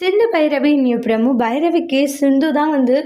Sindhu Bhairavi new Prabhu பைரவிக்கு சிந்து தான் வந்து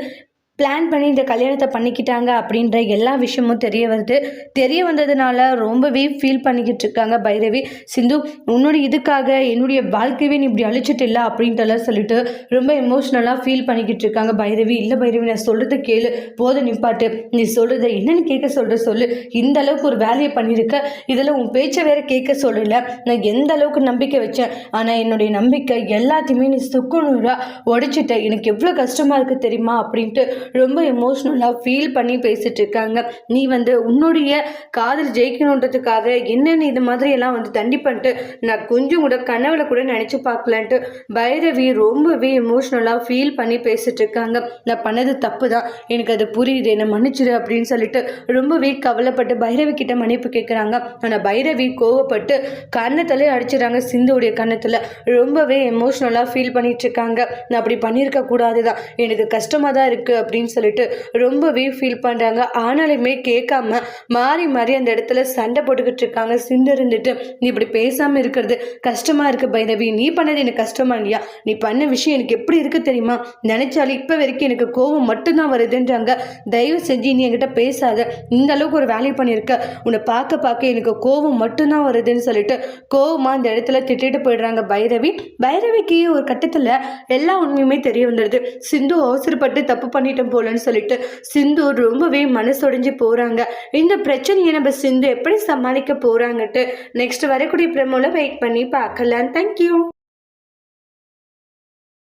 plan பண்ணி இந்த கல்யாணத்தை பண்ணிக்கிட்டாங்க அப்படின்ற எல்லா விஷயமும் தெரிய வருது. தெரிய வந்ததுனால ரொம்பவே ஃபீல் பண்ணிக்கிட்டு இருக்காங்க பைரவி. சிந்து உன்னோட இதுக்காக என்னுடைய வாழ்க்கையவே நீ இப்படி அழிச்சிட்டு இல்லை அப்படின்ட்டுலாம் சொல்லிட்டு ரொம்ப எமோஷ்னலாக ஃபீல் பண்ணிக்கிட்டு இருக்காங்க பைரவி. இல்லை பைரவி நான் சொல்கிறத கேளு. போத நிப்பாட்டு நீ சொல்கிறத என்னன்னு கேட்க சொல்கிற சொல்லு. இந்த அளவுக்கு ஒரு வேலையை பண்ணியிருக்க. இதில் உன் பேச்சை வேற கேட்க சொல்லல. நான் எந்த அளவுக்கு நம்பிக்கை வச்சேன். ஆனால் என்னுடைய நம்பிக்கை எல்லாத்தையுமே நீ சுக்குநூறாக உடைச்சிட்ட. எனக்கு எவ்வளோ கஷ்டமாக இருக்குது தெரியுமா அப்படின்ட்டு ரொம்ப எமோஷ்னலாக ஃபீல் பண்ணி பேசிட்டு இருக்காங்க நீ வந்து உன்னுடைய காதல் ஜெயிக்கணுன்றதுக்காக என்னென்ன இது மாதிரி எல்லாம் வந்து தண்டி பண்ணிட்டு நான் கொஞ்சம் கூட கனவுல கூட நினச்சி பார்க்கலான்ட்டு பைரவி ரொம்பவே எமோஷ்னலாக ஃபீல் பண்ணி பேசிட்டு இருக்காங்க நான் பண்ணது தப்பு தான் எனக்கு அது புரியுது. என்னை மன்னிச்சிடு அப்படின்னு சொல்லிட்டு ரொம்பவே கவலைப்பட்டு பைரவி கிட்ட மன்னிப்பு கேட்குறாங்க ஆனால் பைரவி கோவப்பட்டு கன்னத்திலே அடிச்சிடறாங்க. சிந்துவுடைய கன்னத்தில் ரொம்பவே எமோஷ்னலாக ஃபீல் பண்ணிட்டு இருக்காங்க நான் அப்படி பண்ணியிருக்க கூடாது தான் எனக்கு கஷ்டமாக தான் இருக்குது அப்படின்னு சொல்லிட்டு ரொம்பவே ஃபீல் பண்ணுறாங்க ஆனாலுமே கேட்காம மாறி மாறி அந்த இடத்துல சண்டை போட்டுக்கிட்டு இருக்காங்க. சிந்து இருந்துட்டு நீ இப்படி பேசாமல் இருக்கிறது கஷ்டமாக இருக்கு பைரவி. நீ பண்ணது எனக்கு கஷ்டமா இல்லையா? நீ பண்ண விஷயம் எனக்கு எப்படி இருக்கு தெரியுமா? நினைச்சாலும் இப்போ வரைக்கும் எனக்கு கோவம் மட்டும்தான் வருதுன்றாங்க. தயவு செஞ்சு நீ என்கிட்ட பேசாத. இந்த அளவுக்கு ஒரு வேலையை பண்ணியிருக்க. உன்னை பார்க்க பார்க்க எனக்கு கோவம் மட்டும்தான் வருதுன்னு சொல்லிட்டு கோவமாக அந்த இடத்துல திட்டிட்டு போயிடுறாங்க பைரவி. பைரவிக்கு ஒரு கட்டத்தில் எல்லா உண்மையுமே தெரிய வந்துடுது. சிந்து அவசரப்பட்டு தப்பு மாட்டோம் போலன்னு சொல்லிட்டு சிந்து ரொம்பவே மனசொடைஞ்சு போகிறாங்க இந்த பிரச்சனையை நம்ம சிந்து எப்படி சமாளிக்க போகிறாங்கட்டு நெக்ஸ்ட் வரக்கூடிய பிரமோல வெயிட் பண்ணி பார்க்கலாம். தேங்க்யூ